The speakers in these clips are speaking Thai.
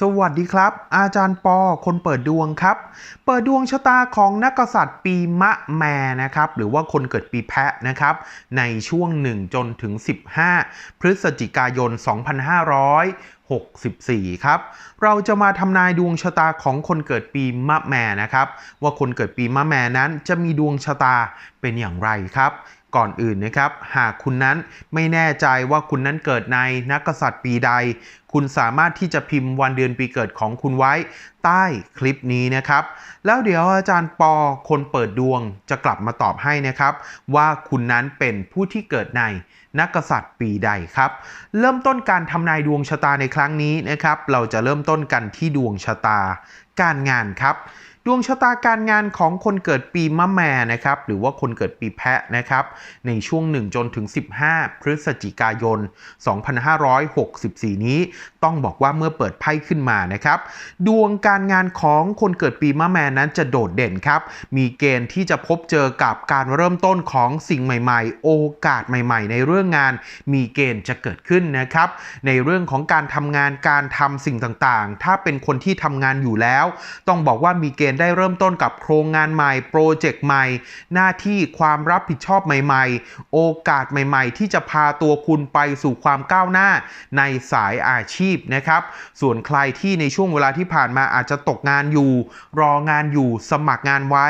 สวัสดีครับ อาจารย์ปอคนเปิดดวงครับ เปิดดวงชะตาของนักกษัตริย์ปีมะแมนะครับ หรือว่าคนเกิดปีแพะนะครับ ในช่วง 1 จนถึง 15 พฤศจิกายน 2564 ครับ เราจะมาทำนายดวงชะตาของคนเกิดปีมะแมนะครับ ว่าคนเกิดปีมะแมนั้นจะมีดวงชะตาเป็นอย่างไรครับ ก่อนอื่นนะครับ หากคุณนั้นไม่แน่ใจว่าคุณนั้นเกิดในนักกษัตริย์ปีใด คุณสามารถที่จะพิมพ์วันเดือนปีเกิดของคุณไว้ใต้คลิปนี้นะครับ แล้วเดี๋ยวอาจารย์ปอคนเปิดดวงจะกลับมาตอบให้นะครับ ว่าคุณนั้นเป็นผู้ที่เกิดในนักกษัตริย์ปีใดครับ เริ่มต้นการทำนายดวงชะตาในครั้งนี้นะครับ เราจะเริ่มต้นกันที่ดวงชะตาการงานครับ ดวงชะตาการงานของคนเกิดปีมะแม่นะครับหรือว่าคนเกิดปีแพะนะครับในช่วง 1 จนถึง 15 พฤศจิกายน 2564 นี้ ต้องบอกว่าเมื่อเปิดไพ่ขึ้นมานะครับดวงการงานของคนเกิดปีมะแม่นั้นจะโดดเด่นครับมีเกณฑ์ที่จะพบเจอกับการเริ่มต้นของสิ่งใหม่ ๆ โอกาสใหม่ ๆ ในเรื่องงาน มีเกณฑ์จะเกิดขึ้นนะครับในเรื่องของการทำงานการทำสิ่งต่างๆ ถ้าเป็นคนที่ทำงานอยู่แล้ว ต้องบอกว่ามีเกณฑ์ได้เริ่มต้นกับโครงงานใหม่ โปรเจกต์ใหม่ หน้าที่ความรับผิดชอบใหม่ ๆ โอกาสใหม่ ๆ ที่จะพาตัวคุณไปสู่ความก้าวหน้าในสายอาชีพนะครับ ส่วนใครที่ในช่วงเวลาที่ผ่านมาอาจจะตกงานอยู่ รองานอยู่สมัครงานไว้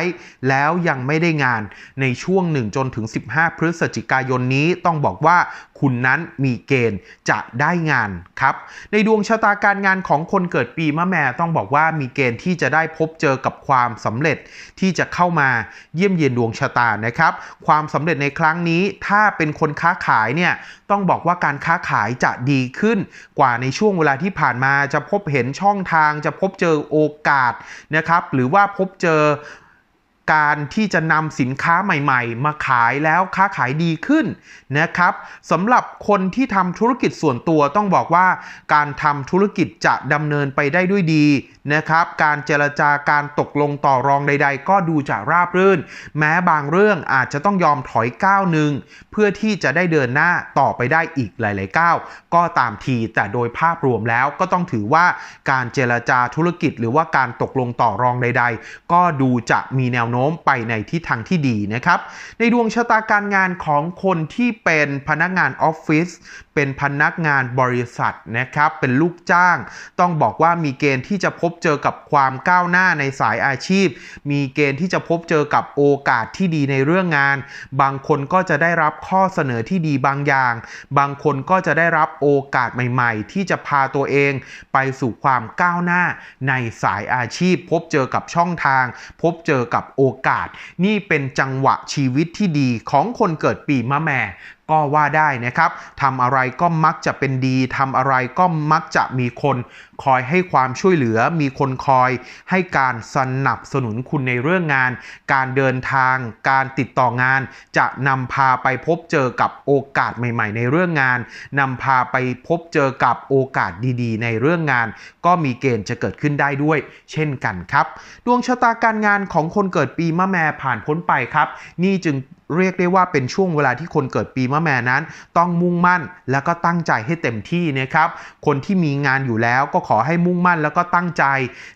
แล้วยังไม่ได้งานในช่วง 1 จนถึง 15 พฤศจิกายนนี้ต้องบอกว่าคุณนั้นมีเกณฑ์จะได้งานครับ ในดวงชะตาการงานของคนเกิดปีมะแม่ต้องบอกว่ามีเกณฑ์ที่จะได้พบเจอกับความสำเร็จที่จะเข้ามาเยี่ยมเยียนดวงชะตานะครับ ความสำเร็จในครั้งนี้ถ้าเป็นคนค้าขายเนี่ยต้องบอกว่าการค้าขายจะดีขึ้น กว่าในช่วงเวลาที่ผ่านมาจะพบเห็นช่องทางจะพบเจอโอกาสนะครับ หรือว่าพบเจอ การที่จะนำสินค้าใหม่ๆ มาขายแล้วค้าขายดีขึ้นนะครับสำหรับคนที่ทำธุรกิจส่วนตัวต้องบอกว่า การทำธุรกิจจะดำเนินไปได้ด้วยดีนะครับ การเจรจาการตกลงต่อรองใด ๆ ก็ดูจะราบรื่น แม้บางเรื่องอาจจะต้องยอมถอยก้าวหนึ่งเพื่อที่จะได้เดินหน้าต่อไปได้อีกหลายๆก้าวก็ตามทีแต่โดยภาพรวมแล้วก็ต้องถือว่าการเจรจาธุรกิจ หรือว่าการตกลงต่อรองใด ๆ ก็ดูจะมีแนวโน้มน้มไปในทิศทางที่ดีนะครับ ในดวงชะตาการงานของคนที่เป็นพนักงานออฟฟิศเป็นพนักงานบริษัทนะครับ เป็นลูกจ้าง ต้องบอกว่ามีเกณฑ์ที่จะพบเจอกับความก้าวหน้าในสายอาชีพ มีเกณฑ์ที่จะพบเจอกับโอกาสที่ดีในเรื่องงาน บางคนก็จะได้รับข้อเสนอที่ดีบางอย่าง บางคนก็จะได้รับโอกาสใหม่ๆ ที่จะพาตัวเองไปสู่ความก้าวหน้าในสายอาชีพ พบเจอกับช่องทาง พบเจอกับโอกาส นี่เป็นจังหวะชีวิตที่ดีของคนเกิดปีมะแม่ ก็ว่าได้นะครับทำอะไรก็มักจะเป็นดีทำอะไรก็มักจะมีคนคอยให้ความช่วยเหลือ มีคนคอยให้การสนับสนุนคุณในเรื่องงาน การเดินทาง การติดต่องาน จะนำพาไปพบเจอกับโอกาสใหม่ ๆ ในเรื่องงานนำพาไปพบเจอกับโอกาสดีๆ ในเรื่องงาน ก็มีเกณฑ์จะเกิดขึ้นได้ด้วย เช่นกันครับ ดวงชะตาการงานของคนเกิดปีมะแม่ผ่านพ้นไปครับ นี่จึง เรียกได้ว่าเป็นช่วงเวลาที่คนเกิดปีมะแม่นั้น ต้องมุ่งมั่นแล้วก็ตั้งใจให้เต็มที่นะครับ คนที่มีงานอยู่แล้วก็ขอให้มุ่งมั่นแล้วก็ตั้งใจ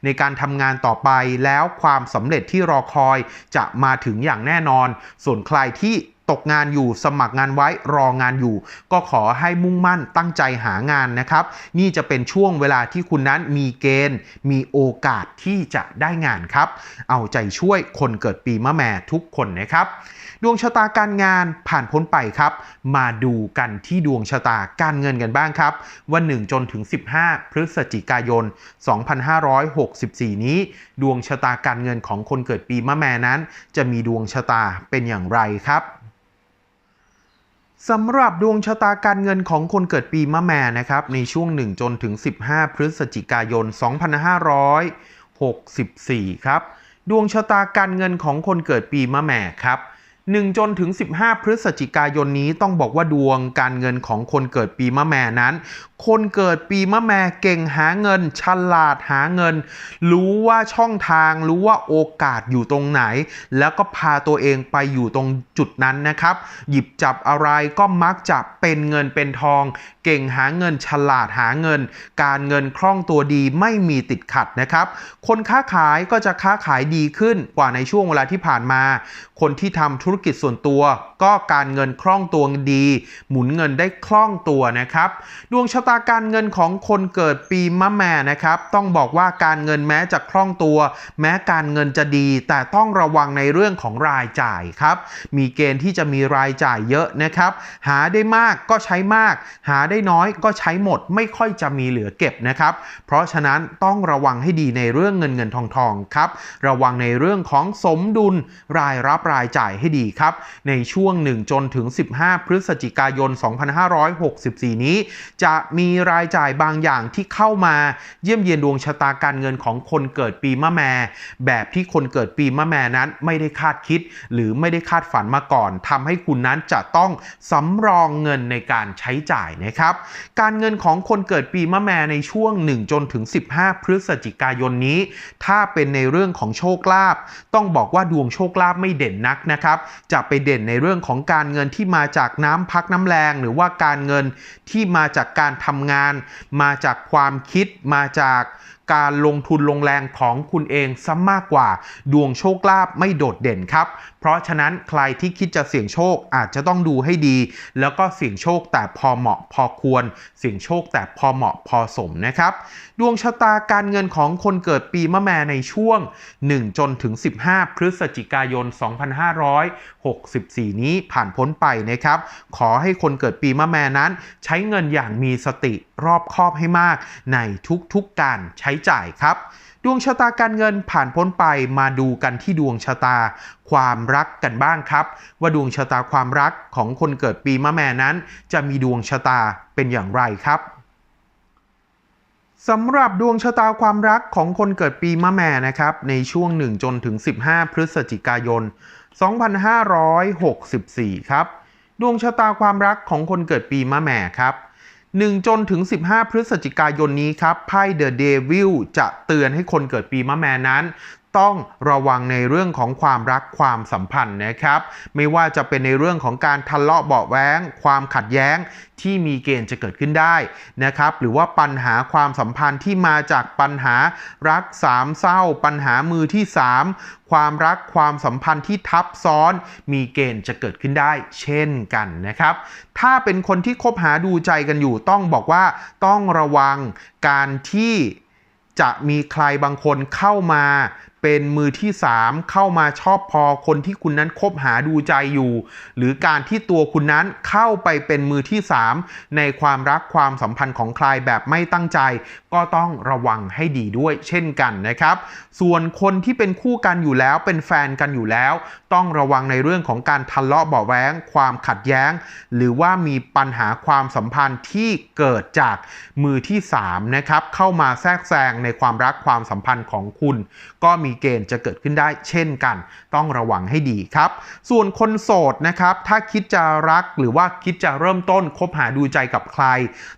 ในการทำงานต่อไป แล้วความสำเร็จที่รอคอยจะมาถึงอย่างแน่นอน ส่วนใครที่ ตกงานอยู่สมัครงานไว้รองานอยู่ ก็ขอให้มุ่งมั่นตั้งใจหางานนะครับ นี่จะเป็นช่วงเวลาที่คุณนั้นมีเกณฑ์ มีโอกาสที่จะได้งานครับ เอาใจช่วยคนเกิดปีมะแม่ทุกคนนะครับ ดวงชะตาการงานผ่านพ้นไปครับ มาดูกันที่ดวงชะตาการเงินกันบ้างครับ วัน 1 จนถึง 15 พฤศจิกายน 2564 นี้ ดวงชะตาการเงินของคนเกิดปีมะแม่นั้น จะมีดวงชะตาเป็นอย่างไรครับ สำหรับดวงชะตาการเงินของคนเกิดปีมะแม่นะครับ ในช่วง 1 จนถึง 15 พฤศจิกายน 2564 ครับ ดวงชะตาการเงินของคนเกิดปีมะแม่ครับ 1 จนถึง 15 พฤศจิกายนนี้ต้องบอกว่าดวงการเงินของคนเกิดปีมะแม่นั้น คนเกิดปีมะแม่เก่งหาเงิน ฉลาดหาเงิน รู้ว่าช่องทางรู้ว่าโอกาสอยู่ตรงไหน แล้วก็พาตัวเองไปอยู่ตรงจุดนั้นนะครับ หยิบจับอะไรก็มักจะเป็นเงินเป็นทอง เก่งหาเงิน ฉลาดหาเงิน การเงินคล่องตัวดีไม่มีติดขัดนะครับ คนค้าขายก็จะค้าขายดีขึ้นกว่าในช่วงเวลาที่ผ่านมา คนที่ทำธุรกิจส่วนตัว ก็การเงินคล่องตัวดี หมุนเงินได้คล่องตัวนะครับ ดวงชะตาการเงินของคนเกิดปีมะแม่นะครับ ต้องบอกว่าการเงินแม้จะคล่องตัว แม้การเงินจะดี แต่ต้องระวังในเรื่องของรายจ่ายครับ มีเกณฑ์ที่จะมีรายจ่ายเยอะนะครับ หาได้มากก็ใช้มาก หาได้น้อยก็ใช้หมด ไม่ค่อยจะมีเหลือเก็บนะครับ เพราะฉะนั้นต้องระวังให้ดีในเรื่องเงินเงินทองทองครับ ระวังในเรื่องของสมดุลรายรับรายจ่ายให้ดีครับ ในช่วง1จนถึง 15 พฤศจิกายน 2564 นี้ จะมีีรายจ่ายบางอย่างที่เข้ามาเยี่ยมเยียนดวงชะตาการเงินของคนเกิดปีมะแม่ แบบที่คนเกิดปีมะแม่นั้นไม่ได้คาดคิด หรือไม่ได้คาดฝันมาก่อนทำให้คุณนั้นจะต้องสำรองเงินในการใช้จ่ายนะครับ การเงินของคนเกิดปีมะแม่ในช่วง 1 จนถึง 15 พฤศจิกายนนี้ ถ้าเป็นในเรื่องของโชคลาภต้องบอกว่าดวงโชคลาภไม่เด่นนักนะครับ จะไปเด่นในเรื่องของการเงินที่มาจากน้ำพักน้ำแรง หรือว่าการเงินที่มาจากการทำงาน มาจากความคิดมาจาก การลงทุนลงแรงของคุณเองซะมากกว่า ดวงโชคลาภไม่โดดเด่นครับ เพราะฉะนั้นใครที่คิดจะเสี่ยงโชคอาจจะต้องดูให้ดี แล้วก็เสี่ยงโชคแต่พอเหมาะพอควร เสี่ยงโชคแต่พอเหมาะพอสมนะครับดวงชะตาการเงินของคนเกิดปีมะแม่ในช่วง 1 จนถึง 15 พฤศจิกายน 2564 นี้ผ่านพ้นไปนะครับ ขอให้คนเกิดปีมะแม่นั้น ใช้เงินอย่างมีสติรอบคอบให้มาก ในทุกๆการใช้จ่ายครับ ดวงชะตาการเงินผ่านพ้นไปมาดูกันที่ดวงชะตาความรักกันบ้างครับ ว่าดวงชะตาความรักของคนเกิดปีมะแม่นั้น จะมีดวงชะตาเป็นอย่างไรครับสำหรับดวงชะตาความรักของคนเกิดปีมะแม่นะครับ ในช่วง 1 จนถึง 15 พฤศจิกายน 2564 ครับ ดวงชะตาความรักของคนเกิดปีมะแม่ครับ 1 จนถึง 15 พฤศจิกายนนี้ครับไพ่เดอะเดวิลจะเตือนให้คนเกิดปีมะแม่นั้น ต้องระวังในเรื่องของความรักความสัมพันธ์นะครับ ไม่ว่าจะเป็นในเรื่องของการทะเลาะเบาแว้งความขัดแย้งที่มีเกณฑ์จะเกิดขึ้นได้นะครับ หรือว่าปัญหาความสัมพันธ์ที่มาจากปัญหารักสามเศร้า ปัญหามือที่ 3 ความรักความสัมพันธ์ที่ทับซ้อน มีเกณฑ์จะเกิดขึ้นได้ เช่นกันนะครับ ถ้าเป็นคนที่คบหาดูใจกันอยู่ต้องบอกว่าต้องระวังการที่จะมีใครบางคนเข้ามา เป็นมือที่ 3 เข้ามาชอบพอคนที่คุณนั้นคบหาดูใจอยู่ หรือการที่ตัวคุณนั้นเข้าไปเป็นมือที่ 3 ในความรักความสัมพันธ์ของใครแบบไม่ตั้งใจ ก็ต้องระวังให้ดีด้วยเช่นกันนะครับ ส่วนคนที่เป็นคู่กันอยู่แล้วเป็นแฟนกันอยู่แล้ว ต้องระวังในเรื่องของการทะเลาะเบาแว้ง ความขัดแย้ง หรือว่ามีปัญหาความสัมพันธ์ที่เกิดจากมือที่3นะครับเข้ามาแทรกแซงในความรักความสัมพันธ์ของคุณ ก็มีเกณฑ์จะเกิดขึ้นได้เช่นกัน ต้องระวังให้ดีครับ ส่วนคนโสดนะครับ ถ้าคิดจะรักหรือว่าคิดจะเริ่มต้นคบหาดูใจกับใคร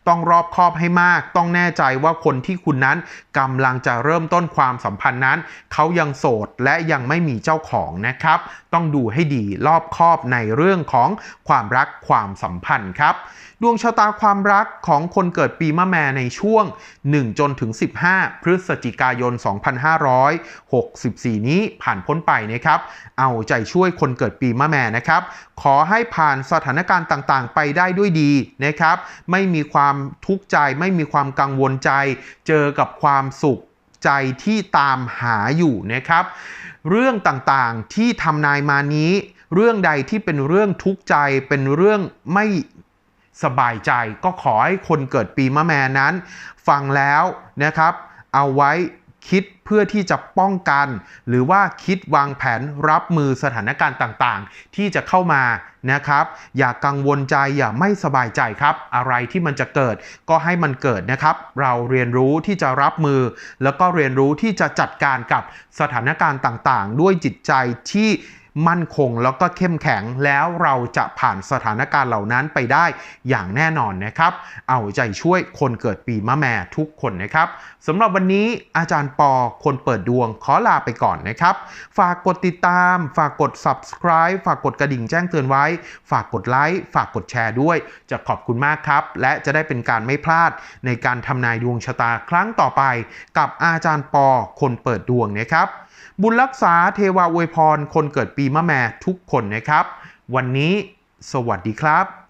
ต้องรอบคอบให้มาก ต้องแน่ใจว่าคนที่คุณนั้นกำลังจะเริ่มต้นความสัมพันธ์นั้น เขายังโสดและยังไม่มีเจ้าของนะครับ ต้องดูให้ดีรอบคอบในเรื่องของความรักความสัมพันธ์ครับ ดวงชะตาความรักของคนเกิดปีมะแม่ในช่วง 1 จนถึง 15 พฤศจิกายน 2564 นี้ผ่านพ้นไปนะครับ เอาใจช่วยคนเกิดปีมะแม่นะครับ ขอให้ผ่านสถานการณ์ต่างๆ ไปได้ด้วยดีนะครับ ไม่มีความทุกข์ใจ ไม่มีความกังวลใจ เจอกับความสุขใจที่ตามหาอยู่นะครับ เรื่องต่างๆที่ทำนายมานี้ เรื่องใดที่เป็นเรื่องทุกข์ใจเป็นเรื่องไม่ สบายใจก็ขอให้คนเกิดปีมะแม่นั้น ฟังแล้วนะครับ เอาไว้คิดเพื่อที่จะป้องกัน หรือว่าคิดวางแผนรับมือสถานการณ์ต่างๆ ที่จะเข้ามานะครับ อย่ากังวลใจอย่าไม่สบายใจครับ อะไรที่มันจะเกิดก็ให้มันเกิดนะครับ เราเรียนรู้ที่จะรับมือ แล้วก็เรียนรู้ที่จะจัดการกับสถานการณ์ต่างๆ ด้วยจิตใจที่ มั่นคงแล้วก็เข้มแข็งแล้วเราจะผ่านสถานการณ์เหล่านั้นไปได้อย่างแน่นอนนะครับ เอาใจช่วยคนเกิดปีมะแม่ทุกคนนะครับสำหรับวันนี้อาจารย์ปอคนเปิดดวงขอลาไปก่อนนะครับ ฝากกดติดตาม ฝากกด subscribe ฝากกดกระดิ่งแจ้งเตือนไว้ ฝากกดไลค์ฝากกดแชร์ด้วย จะขอบคุณมากครับ และจะได้เป็นการไม่พลาดในการทำนายดวงชะตาครั้งต่อไป กับอาจารย์ปอคนเปิดดวงนะครับ บุญรักษาเทวาอวยพร คนเกิดปีมะแม่ทุกคนนะครับ วันนี้สวัสดีครับ